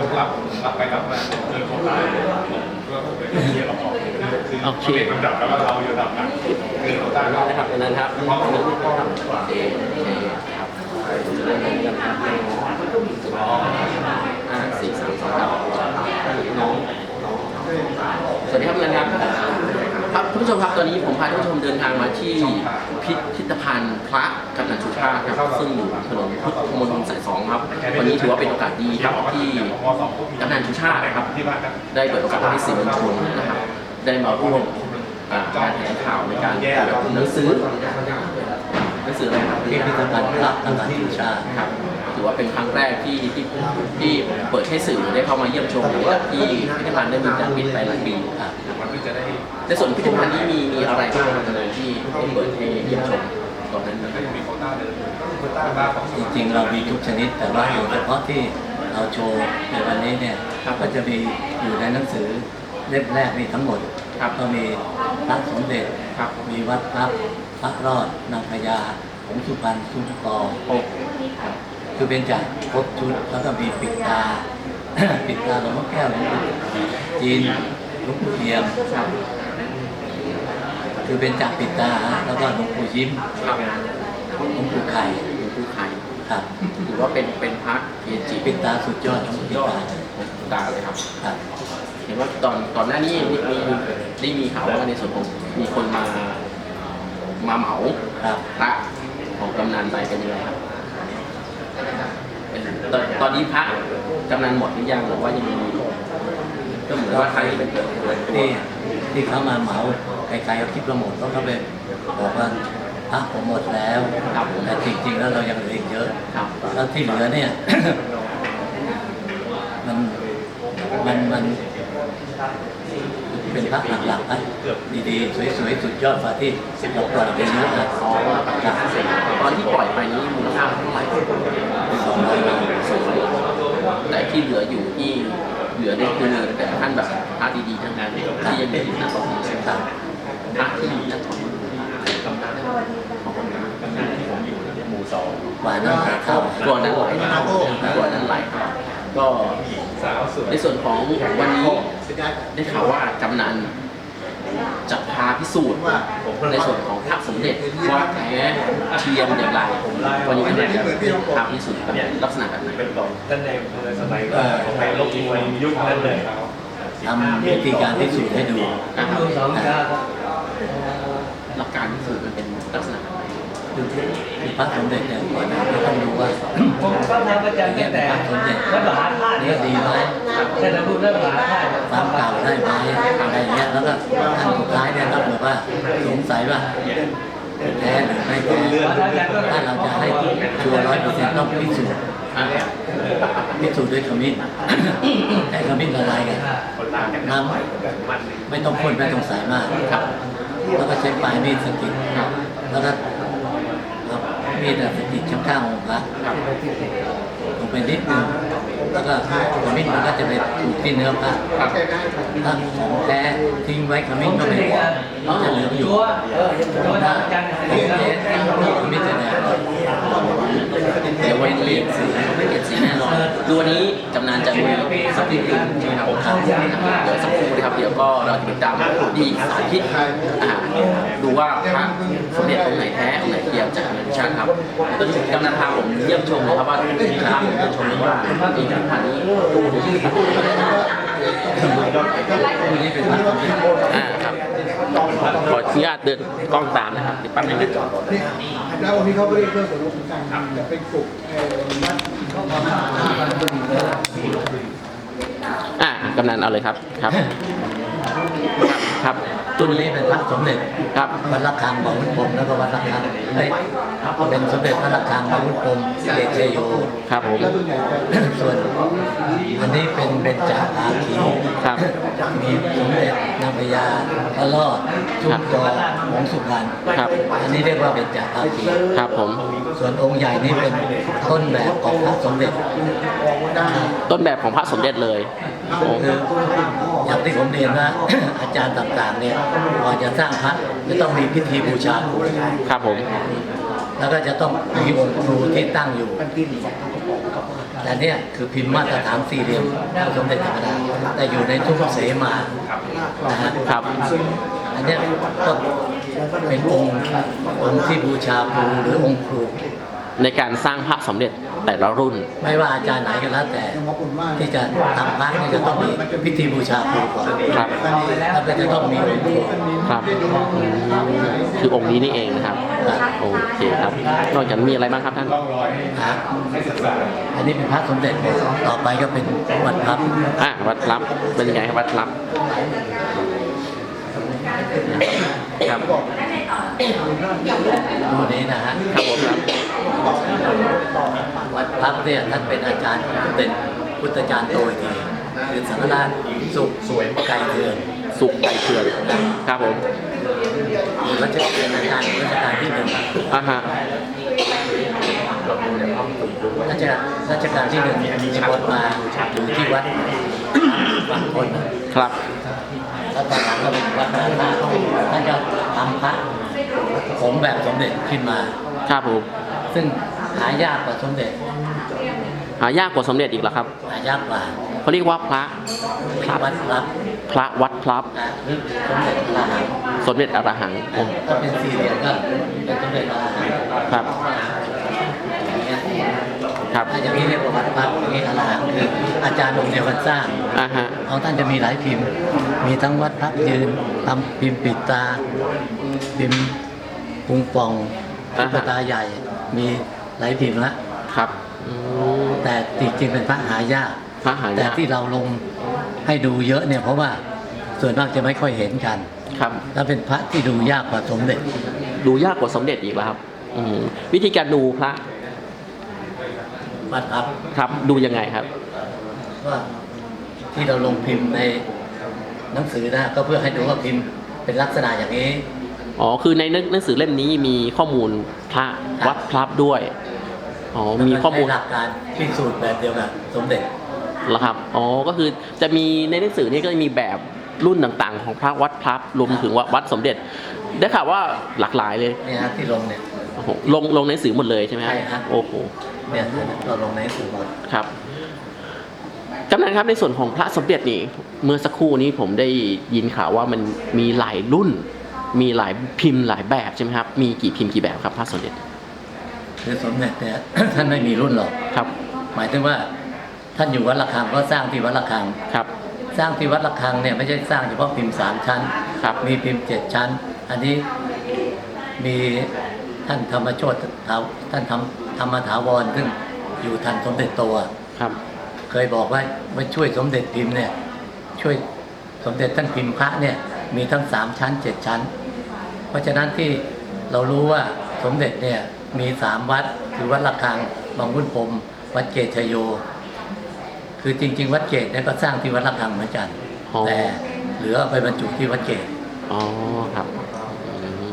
ยกรับรับไปรับมาเจอคนตายก็เป็นเรื่อองคือโอเคเป็นลำดับแล้วเราอยู่ลำดับนั้นคือเราตั้งนะครับนั้นครับอันนั้นครับเอเอครับสี่สามสองน้องสวัสดีครับเพื่อนครับครับ ผู้ชมครับตอนนี้ผมพาท่านผู้ชมเดินทางมาที่พิพิธภัณฑ์พระกำนันชูชาติครับซึ่งอยู่ถนนพุทธมณฑลสายสองครับวันนี้ถือว่าเป็นโอกาสดีครับที่กำนันชูชาตินะครับที่บ้าครับ ได้เปิดโอกาสให้สื่อมวลชนนะครับ ได้มาร่วมการแถลงข่าวในการเปิดหนังสือหนังสืออะไรครับพิพิธภัณฑ์พระกำนันชูชาติครับ ถือว่าเป็นครั้งแรกที่ที่ที่เปิดให้สื่อได้เข้ามาเยี่ยมชมหลังจากที่พิพิธภัณฑ์ได้มีการปิดไปหลายปีครับมันก็จะได้ในส่วนพิพิธภัณฑ์นี้มีมีอะไรบ้างครับในที่ที่เปิดให้เยี่ยมชมตอนนั้นนะคก็รับจะมีโควต้าเดินโควต้าบ้าของจริงๆเรามีทุกชนิดแต่ว่าอยู่เฉพาะที่เราโชว์ในวันนี้เนี่ยก็จะมีอยู่ในหนังสือเล่มแรกนี่ทั้งหมดครับก็มีพระสมเด็จครับมีวัดพระพระรอดนางพญาหงส์สุพรรณสุนทรโอ้ ครับคือเป็นจากครบชุดแล้วก็มีปิดตา ปิดตาหลวงพ่อแก้วหลวงปู่จีนหลวงปู่เทียมครับคือเป็นจากปิดตาแล้วก็หลวงปู่ยิ้มครับหลวงปู่ไข่หลวงปู่ไข่ครับถือว่าเป็นเป็นพระเกจิปิดตาสุดยอดของปิดยอดตาของตาเลยครับครับเห็นว่าตอนตอนหน้านี้มีมีได้มีข่าวว่าในส่วนของมีคนมามาเหมาครับพระของกำนันไปเป็นยังไงครับเป็น ตอนตอนนี้พระกำนันหมดหรือยังหรือว่ายังมีก็เหมือนว่าใครเป็นเปิดเผยตัวที่ที่เขามาเหมาใครๆก็คิดว่าหมดเพราะเขาเป็นบอกว่าพระผมหมดแล้วครับผมแต่จริงๆแล้วเรายังเหลืออีกเยอะครับแล้วที่เหลือเนี่ย มันมันมัน เป็นพระหลักๆนะดีๆ สวยๆ สุดยอดฟ้าที่เราปล่อยไปเยอะนะอ๋อประกาศเสร็จตอนที่ปล่อยไปนี้มูลค่าเท่าไหร่สองร้อยล้านสองร้อยล้านแต่ที่เหลืออยู่ที่เหลือเนี่ยคือแต่ท่านแบบพระดีๆทั้งนั้นที่ยังมีอยู่ณตอนนี้ใช่ไหมครับพระที่อยู่ณตอนนี้กำนันของผมนะกำนันที่ผมอยู่เนี่ยหมู่สองกว่านั้นเข้าก่อนนั้นหลายเท่าก่อนนั้นหลายเท่าก็สาวสวยในส่วนของวันนี้ ได้ข่าวว่า กำนันจะพาพิสูจน์ในส่วนของพระสมเด็จว่าแท้เทียมอย่างไรวันนี้กำนันจะพาพิสูจน์แบบลักษณะแบบไหนเป็นของท่านในสมัยก็ของในโลกมวยยุคนั้นเลยครับทำวิธีการพิสูจน์ให้ดูนะครับหลักการพิสูจน์มันเป็นลักษณะแบบไหนคือพระสมเด็จเนี่ยก่อนเราต้องดูว่าผมก็ทำประจำตั้งแต่วัดมหาธาตุเนื้อดีไหมแต่เราพูดเรื่องมหาธาตุ ความเก่าได้ไหมอะไรอย่างเงี้ยแล้วก็อันสุดท้ายเนี่ยถ้าเกิดว่าสงสัยว่าแท้หรือไม่แท้ถ้าเราจะให้ชัวร์ร้อยเปอร์เซ็นต์ต้องพิสูจน์พิสูจน์ด้วยขมิ้นแต่ขมิ้นละลายกันน้ำไม่ต้องข้นไม่ต้องใสมากแล้วก็ใช้ปลายมีดสกิดแล้วก็เอามีดสกิดข้างๆองค์พระ ไปนิดนึงแล้วก็ขมิ้นมันก็จะไปถูกที่เนื้อพระครับถ้าของแท้ทิ้งไว้ขมิ้นก็ไม่พอมันจะเหลืองอยู่ตัวเออตัวถ้าทำประจำของแท้ขมิ้นจะแดง เดี๋ยววันนี้ไม่เปลี่ยนสีแน่นอนคือวันนี้กำนันจะมีสักนิดนึงใช่ไหมครับครับเดี๋ยวสักครู่นะครับเดี๋ยวก็เราจะติดตามดีสาธิตอ่าดูว่าพระสมเด็จองค์ไหนแท้องค์ไหนเทียมจากนันชาติครับตอนนี้กำนันพาผมเยี่ยมชมเลยครับว่าพาผมเยี่ยมชมเลยว่าในพิพิธภัณฑ์นี้ตู้นี้คู่นี้เป็นพระสมเด็จอ่าครับ ขออนุญาตเดินกล้องตามนะครับเดี๋ยวแป๊บนึงนะแล้ววันนี้เขาก็เรียกเรื่องสมรสของการแต่เป็นกลุ่มเอ่อวัดอ่ากำนันเอาเลยครับครับ ครับตัวนี้เป็นพระสมเด็จครับวัดระฆังบาวุฒพรหมแล้วก็วัดระฆังเฮ้ยเป็นสมเด็จพระระฆังบาวุฒพรหมเดชเชโยครับผมแล้วส่วนใหญ่จะส่วนอันนี้เป็นเบญจภาคีครับมีสมเด็จนางพญาพระรอดชุมจอหงส์สุพรรณครับ อันนี้เรียกว่าเบญจภาคีครับผมส่วนองค์ใหญ่นี่เป็นต้นแบบของพระสมเด็จ ต้นแบบของพระสมเด็จเลยโอ้คือ อย่างที่ผมเรียนนะ อาจารย์ต่างๆเนี่ยก่อนจะสร้างพระจะต้องมีพิธีบูชาครูครับผม แล้วก็จะต้องมีองค์ครูที่ตั้งอยู่ แต่เนี่ยคือพิมพ์มาตรฐานสี่เหลี่ยมเท่าสมเด็จธรรมดาแต่อยู่ในทุกเสมานะฮะครับ อันเนี้ยก็เป็นองค์องค์ที่บูชาครูหรือองค์ครู ในการสร้างพระสมเด็จแต่ละรุ่น ไม่ว่าอาจารย์ไหนก็แล้วแต่ที่จะทำพระเนี่ยจะต้องมีพิธีบูชาครูก่อนครับ แล้วก็จะต้องมีองค์ครูครับอืมคือองค์นี้นี่เองนะครับ โอเคครับ นอกจากนั้นมีอะไรบ้างครับท่านร่องรอยฮะอันนี้เป็นพระสมเด็จต่อไปก็เป็นวัดพระอะวัดรับเป็นยังไงครับวัดรับครับ รูปนี้นะฮะ ครับผมครับ วัดพระเนี่ยท่านเป็นอาจารย์ของเป็นพุทธจารย์โตอีกทีคือสังฆราชสุขสวยไก่เถื่อนสุกไก่เถื่อนครับผมรัชกาลอาจารย์รัชกาลที่หนึ่งอ่าฮะรัชกาลรัชกาลที่หนึ่งมีบทมาอยู่ที่วัดบางคนครับแล้วตอนหลังก็เป็นวัดพระธาตุท่านจะทำพระผงแบบสมเด็จขึ้นมาครับผม ซึ่งหายากกว่าสมเด็จหายากกว่าสมเด็จอีกแล้วครับ หายากกว่าเขาเรียกว่าพระพระวัดพระพระวัดพลับนะหรือสมเด็จพระหังสมเด็จอรหังโอ้ถ้าเป็นสี่เหลี่ยมก็เป็นสมเด็จพระหังครับอย่างเงี้ยครับถ้าอย่างนี้เรียกว่าวัดพระอย่างนี้อรหังคืออาจารย์องค์เดียวกันสร้างอ่าฮะของท่านจะมีหลายพิมพ์ มีทั้งวัดพระยืนทำพิมพ์ปิดตา พิมพ์พุงป่องตุ๊กตาใหญ่ มีหลายพิมพ์ละครับอืมแต่จริงๆเป็นพระหายากพระหาแต่ยากที่เราลงให้ดูเยอะเนี่ยเพราะว่าส่วนมากจะไม่ค่อยเห็นกันครับ แล้วเป็นพระที่ดูยากกว่าสมเด็จ ดูยากกว่าสมเด็จอีกแล้วครับอืมวิธีการดูพระวัดพระครับดูยังไงครับว่าที่เราลงพิมพ์ในหนังสือนะก็เพื่อให้ดูว่าพิมพ์เป็นลักษณะอย่างนี้ อ๋อ คือในหนังสือเล่มนี้มีข้อมูลพระวัดพลับด้วย อ๋อ มีข้อมูลใช้หลักการพิสูจน์แบบเดียวกับสมเด็จเหรอครับ อ๋อ ก็คือจะมีในหนังสือนี่ก็จะมีแบบรุ่นต่างๆ ของพระวัดพลับรวมถึงว่าวัดสมเด็จ ได้ข่าวว่าหลากหลายเลยเนี่ยฮะที่ลงเนี่ย โอ้โหลงลงในหนังสือหมดเลยใช่ไหมครับใช่ครับ โอ้โห เนี่ยเราลงในหนังสือหมด ครับกำนันครับในส่วนของพระสมเด็จนี่ เมื่อสักครู่นี้ผมได้ยินข่าวว่ามันมีหลายรุ่น มีหลายพิมพ์หลายแบบใช่ไหมครับ มีกี่พิมพ์กี่แบบครับพระสมเด็จคือสมเด็จเนี่ย ท่านไม่มีรุ่นหรอกครับ หมายถึงว่าท่านอยู่วัดระฆังก็สร้างที่วัดระฆังครับ สร้างที่วัดระฆังเนี่ยไม่ใช่สร้างเฉพาะพิมพ์สามชั้นครับมีพิมพ์เจ็ดชั้น อันนี้มีท่านธรรมโชติถาท่านธรรมธรรมถาวรซึ่งอยู่ทันสมเด็จโตอะครับ เคยบอกว่าว่าช่วยสมเด็จพิมพ์เนี่ยช่วยสมเด็จท่านพิมพ์พระเนี่ยมีทั้งสามชั้นเจ็ดชั้น เพราะฉะนั้นที่เรารู้ว่าสมเด็จเนี่ยมีสามวัดคือวัดระฆังบางวุ่นพรมวัดเกตชโย คือจริง ๆ วัดเกตเนี่ยก็สร้างที่วัดระฆังเหมือนกัน อ๋อ แต่เหลือเอาไปบรรจุที่วัดเกต อ๋อครับอืม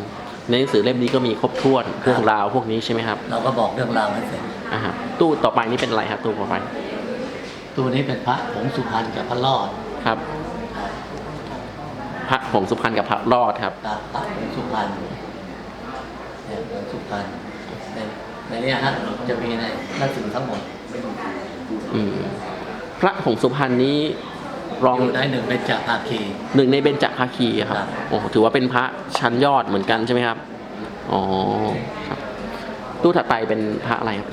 ในหนังสือเล่มนี้ก็มีครบถ้วนเรื่องราวพวกนี้ใช่ไหมครับเราก็บอกเรื่องราวให้เสร็จ อ่าฮะตู้ต่อไปนี่เป็นอะไรครับตู้ต่อไปตัวนี้เป็นพระผงสุพรรณกับพระรอด ครับ พระผงสุพรรณกับพระรอดครับตาพระผงสุพรรณเนี่ยผงสุพรรณในในเนี้ฮะจะมีในหนังสือทั้งหมดอืมพระผงสุพรรณนี้รองอยู่ในหนึ่งเป็นจากภาคีหนึ่งในเบญจภาคีอะครับครับโอ้ถือว่าเป็นพระชั้นยอดเหมือนกันใช่ไหมครับอ๋อครับ ตู้ถัดไปเป็นพระอะไรครับ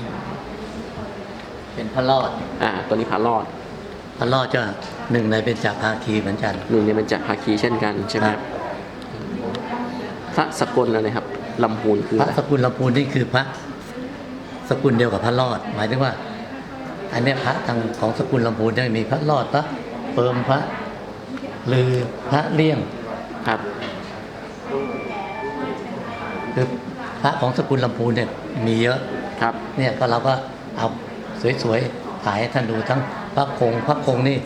เป็นพระรอด อ่า ตัวนี้พระรอด พระรอดจะหนึ่งในเป็นจากภาคีเหมือนกันหนึ่งในเบญจภาคีเช่นกันใช่ไหมครับพระสกลอะไรครับลำพูนคือพอะระไรสกุลลำพูนนี่คือพระสกุลเดียวกับพระรอด หมายถึงว่า อันเนี้ยพระทางของสกุลลำพูนจะมีพระรอดพระเปิมพระลือพระเลี่ยงครับคือพระของสกุลลำพูนเนี่ยมีเยอะครับ เนี่ยก็เราก็เอาสวยๆถ่ายให้ท่านดูทั้ง พระคงพระคงนี่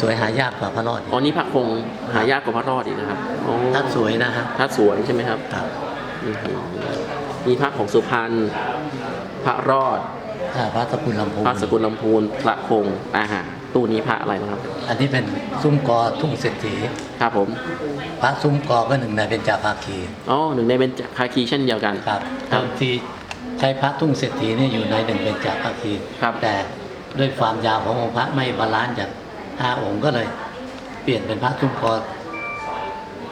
สวยๆหายากกว่าพระรอดอีกอ๋อนี่พระคงหายากกว่าพระรอดอีกนะครับโอ้ท่านสวยนะฮะพระสวยใช่ไหมครับครับอือหือมีพระของสุพรรณพระรอดอ่าพระสกุลลำพูนพระสกุลลำพูนพระคงอาหารตู้นี้พระอะไรนะครับ อันนี้เป็นซุ้มกอทุ่งเศรษฐีครับผมพระซุ้มกอก็หนึ่งในเป็นจาภาคีอ๋อหนึ่งในเป็นภาคีเช่นเดียวกัน ครับครับ บางทีใช้พระทุ่งเศรษฐีเนี่ยอยู่ในหนึ่งเป็นจักรคีครับ แต่ ด้วยความยาวขององค์พระไม่บาลานซ์จากห้าองค์ก็เลย เปลี่ยนเป็นพระทุ่งคอ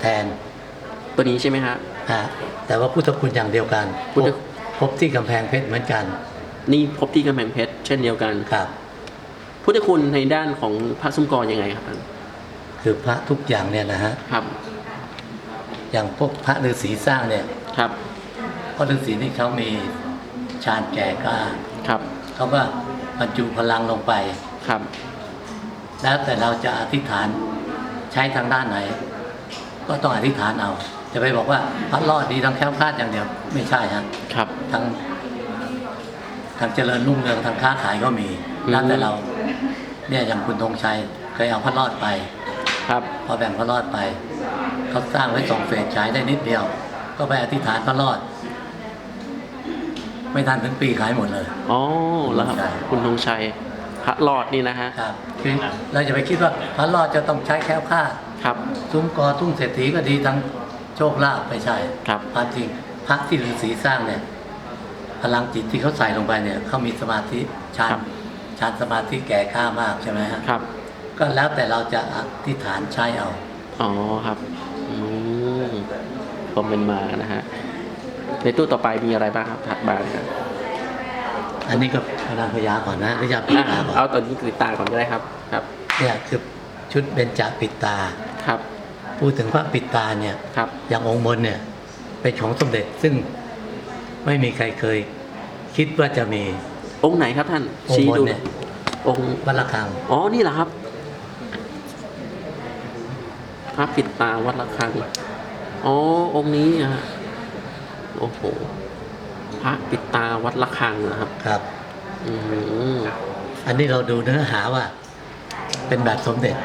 แทนตัวนี้ใช่ไหมฮะฮะแต่ว่าพุทธคุณอย่างเดียวกันพุทธพบพบที่กำแพงเพชรเหมือนกัน นี่พบที่กำแพงเพชรเช่นเดียวกันครับ พุทธคุณในด้านของพระซุ้มกอยังไงครับท่านคือพระทุกอย่างเนี่ยนะฮะครับ อย่างพวกพระฤาษีสร้างเนี่ยครับเพราะฤาษีนี่เขามีฌานแก่กล้าครับเขาก็ บรรจุพลังลงไป ครับ แล้วแต่เราจะอธิษฐานใช้ทางด้านไหน ก็ต้องอธิษฐานเอา จะไปบอกว่าพระรอดดีทั้งแคล้วคลาดอย่างเดียวไม่ใช่ฮะครับทั้งทางเจริญรุ่งเรืองทางค้าขายก็มีอืม แล้วแต่เรา เนี่ยอย่างคุณธงชัยเคยเอาพระรอดไป ครับ พอแบ่งพระรอดไปเขาสร้างไว้สองเฟสใช้ได้นิดเดียว ก็ไปอธิษฐานพระรอด ไม่ทันถึงปีขายหมดเลย อ๋อแล้วครับใช่คุณธงชัยพระหลอดนี่นะฮะ ครับคือเราจะไปคิดว่าพระรอดจะต้องใช้แคล้วคลาดครับ ซุ้มกอทุ่งเศรษฐีก็ดีทั้งโชคลาภไม่ใช่ครับ ความจริงพระที่ฤาษีสร้างเนี่ย พลังจิตที่เขาใส่ลงไปเนี่ยเขามีสมาธิฌานครับฌานสมาธิแก่กล้ามากใช่ไหมฮะครับ ก็แล้วแต่เราจะอธิษฐานใช้เอา อ๋อครับ อืมผมเป็นมานะฮะ ในตู้ต่อไปมีอะไรบ้างครับถัดมาครับอันนี้ก็พลังพยาก่อนนะหรือจะปิดอะตาก่อนเอาตัวนี้ติดตาก่อนก็ได้ครับครับเนี่ยคือชุดเบญจปิดตาครับ พูดถึงพระปิดตาเนี่ยครับอย่างองค์บนเนี่ยเป็นของสมเด็จซึ่งไม่มีใครเคย คิดว่าจะมีองค์ไหนครับท่านองค์ชี้บนดูเนี่ยองค์วัดระฆังอ๋อนี่เหรอครับพระปิดตาวัดระฆังอ๋อองค์นี้อะฮะ โอ้โหพระปิดตาวัดระฆังนะครับ ครับ อืมอันนี้เราดูเนื้อหาว่า เป็นแบบสมเด็จ